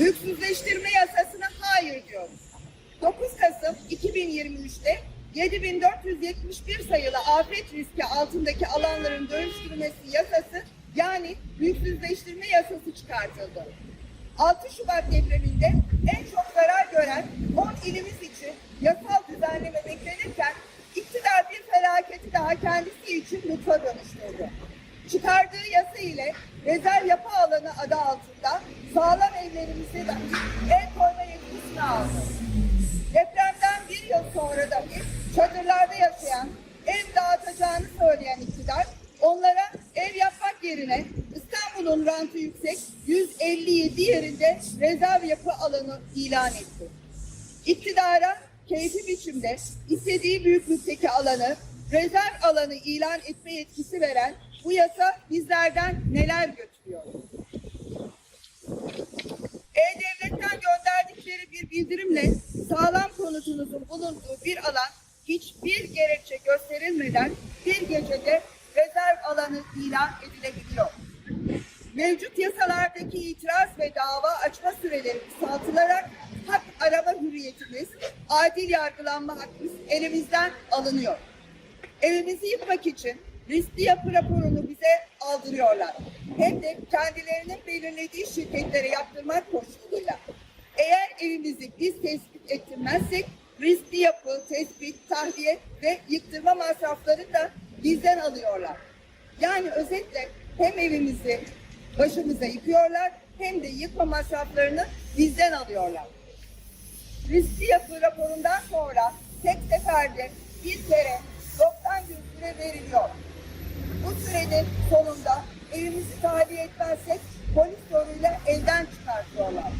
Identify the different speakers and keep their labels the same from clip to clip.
Speaker 1: Mülksüzleştirme yasasına hayır diyoruz. 9 Kasım 2023'te 7471 sayılı afet riski altındaki alanların dönüştürülmesi yasası yani mülksüzleştirme yasası çıkartıldı. 6 Şubat depreminde en çok zarar gören 10 ilimiz için yasal düzenleme beklenirken iktidar bir felaketi daha kendisi için lütfa dönüştürdü. Çıkardığı yasa ile rezerv yapı alanı adı altında sağlam evlerimize de el koyma yetkisini aldı. Depremden bir yıl sonra dahi çadırlarda yaşayan, ev dağıtacağını söyleyen iktidar, onlara ev yapmak yerine İstanbul'un rantı yüksek 157 yerinde rezerv yapı alanı ilan etti. İktidara keyfi biçimde istediği büyüklükteki alanı rezerv alanı ilan etme yetkisi veren bu yasa bizlerden neler götürüyor? E-Devlet'ten gönderdikleri bir bildirimle sağlam konutunuzun bulunduğu bir alan hiçbir gerekçe gösterilmeden bir gecede rezerv alanı ilan edilebiliyor. Mevcut yasalardaki itiraz ve dava açma süreleri kısaltılarak hak arama hürriyetimiz, adil yargılanma hakkımız elimizden alınıyor. Evimizi yıkmak için riskli yapı raporunu bize aldırıyorlar. Hem de kendilerinin belirlediği şirketlere yaptırmak koşuluyla. Eğer evimizi biz tespit ettirmezsek riskli yapı, tespit, tahliye ve yıktırma masrafları da bizden alıyorlar. Yani özetle hem evimizi başımıza yıkıyorlar hem de yıkma masraflarını bizden alıyorlar. Riskli yapı raporundan sonra tek seferde bir kere 90 gün süre veriliyor. Bu sürenin sonunda evimizi tahliye etmezsek polis yoluyla elden çıkartıyorlar.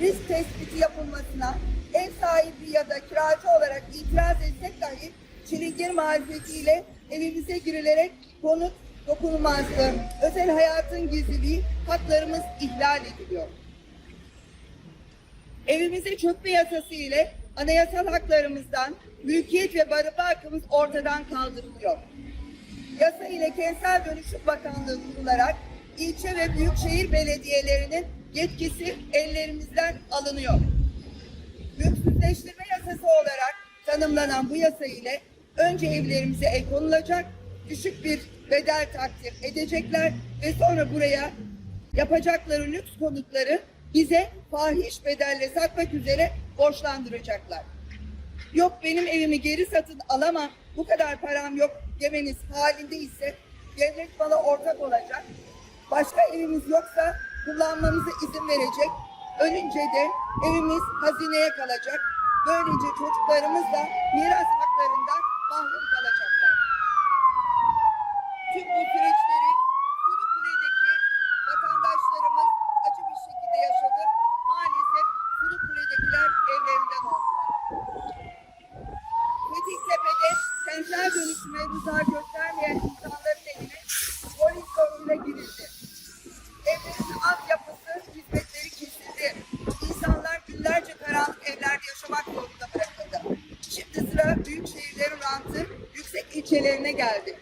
Speaker 1: Risk tespiti yapılmasına ev sahibi ya da kiracı olarak itiraz etsek dahi çilingir marifetiyle evimize girilerek konut dokunulmazlığı, özel hayatın gizliliği, haklarımız ihlal ediliyor. Evimize çökme yasası ile anayasal haklarımızdan mülkiyet ve barınma hakkımız ortadan kaldırılıyor. Yasa ile Kentsel Dönüşüm Bakanlığı kurularak ilçe ve büyükşehir belediyelerinin yetkisi ellerimizden alınıyor. Mülksüzleştirme yasası olarak tanımlanan bu yasa ile önce evlerimize el konulacak, düşük bir bedel takdir edecekler ve sonra buraya yapacakları lüks konutları bize fahiş bedelle satmak üzere borçlandıracaklar. Yok benim evimi geri satın alamam, bu kadar param yok demeniz halinde ise devlet bana ortak olacak. Başka evimiz yoksa kullanmamıza izin verecek. Ölünce de evimiz hazineye kalacak. Böylece çocuklarımız da miras ilçelerine geldi.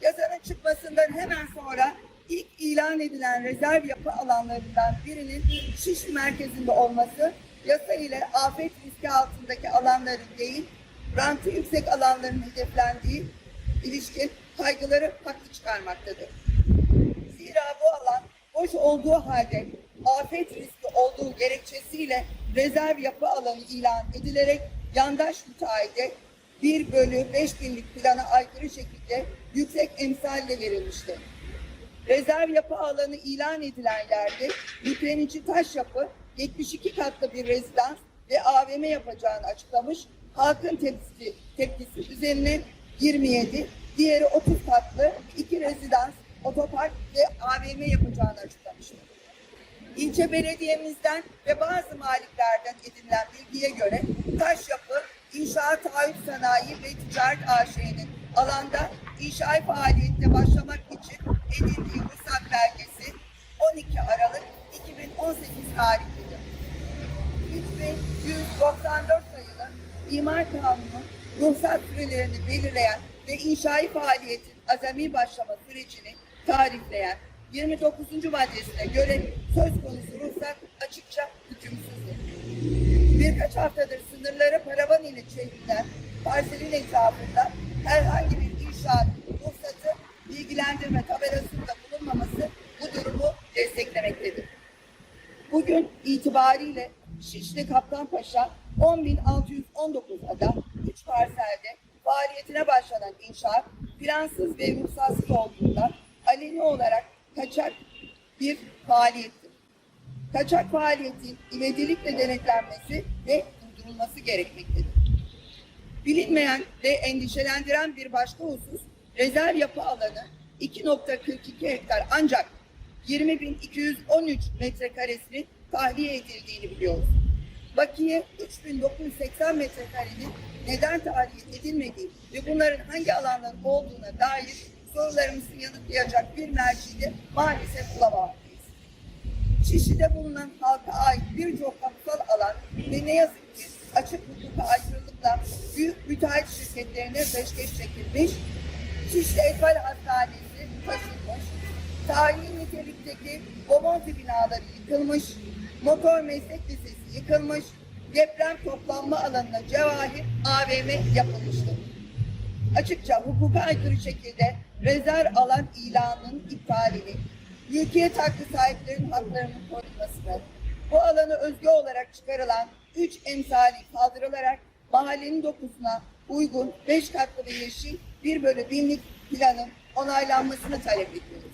Speaker 1: Yasanın çıkmasından hemen sonra ilk ilan edilen rezerv yapı alanlarından birinin Şişli merkezinde olması yasa ile afet riski altındaki alanların değil, rantı yüksek alanların hedeflendiği ilişkin kaygıları haklı çıkarmaktadır. Zira bu alan boş olduğu halde afet riski olduğu gerekçesiyle rezerv yapı alanı ilan edilerek yandaş müteahhide 1 bölü 5 binlik plana aykırı şekilde yüksek emsalle verilmiştir. Rezerv yapı alanı ilan edilen yerde yüklenici taş yapı 72 katlı bir rezidans ve AVM yapacağını açıklamış. Halkın tepkisi, tepkisi üzerine 27, diğeri 30 katlı iki rezidans, otopark ve AVM yapacağını açıklamıştır. İlçe belediyemizden ve bazı maliklerden edinilen bilgiye göre taş yapı İnşaat Taahhüt Sanayi ve Ticaret AŞ'nin alanda inşaat faaliyetine başlamak için edindiği ruhsat belgesi 12 Aralık 2018 tarihlidir. 3194 sayılı İmar Kanunu ruhsat sürelerini belirleyen ve inşai faaliyetin azami başlama sürecini tarifleyen 29. maddesine göre söz konusu ruhsat açık birkaç haftadır sınırlara paravan ile çevrilen parselin etrafında herhangi bir inşaat, ruhsatı, bilgilendirme tabelasında bulunmaması bu durumu desteklemektedir. Bugün itibariyle Şişli Kaptanpaşa 10.619 ada 3 parselde faaliyetine başlanan inşaat plansız ve ruhsatsız olduğundan aleni olarak kaçak bir faaliyettir. Kaçak faaliyetin ivedilikle denetlenmesi ve durdurulması gerekmektedir. Bilinmeyen ve endişelendiren bir başka husus rezerv yapı alanı 2.42 hektar ancak 20.213 metrekaresinin tahliye edildiğini biliyoruz. Bakiye 3.980 metrekarenin neden tahliye edilmediği ve bunların hangi alanların olduğuna dair sorularımızı yanıtlayacak bir mercide maalesef bulamaktayız. Şişli'de bulunan halka ait birçok kamusal alan ve ne yazık ki açık hukuka aykırılıkla büyük müteahhit şirketlerine peşkeş çekilmiş, Şişli Ekval Hastanesi taşınmış, tarihi nitelikteki Bomonti binaları yıkılmış, motor meslek lisesi yıkılmış, deprem toplanma alanına cevahir AVM yapılmıştır. Açıkça hukuka aykırı şekilde rezerv alan ilanının iptalini, mülkiyet hakkı sahiplerinin haklarının korunmasını, bu alanı özgü olarak çıkarılan 3 emsali kaldırılarak mahallenin dokusuna uygun 5 katlı ve yeşil 1 bölü binlik planın onaylanmasını talep ediyoruz.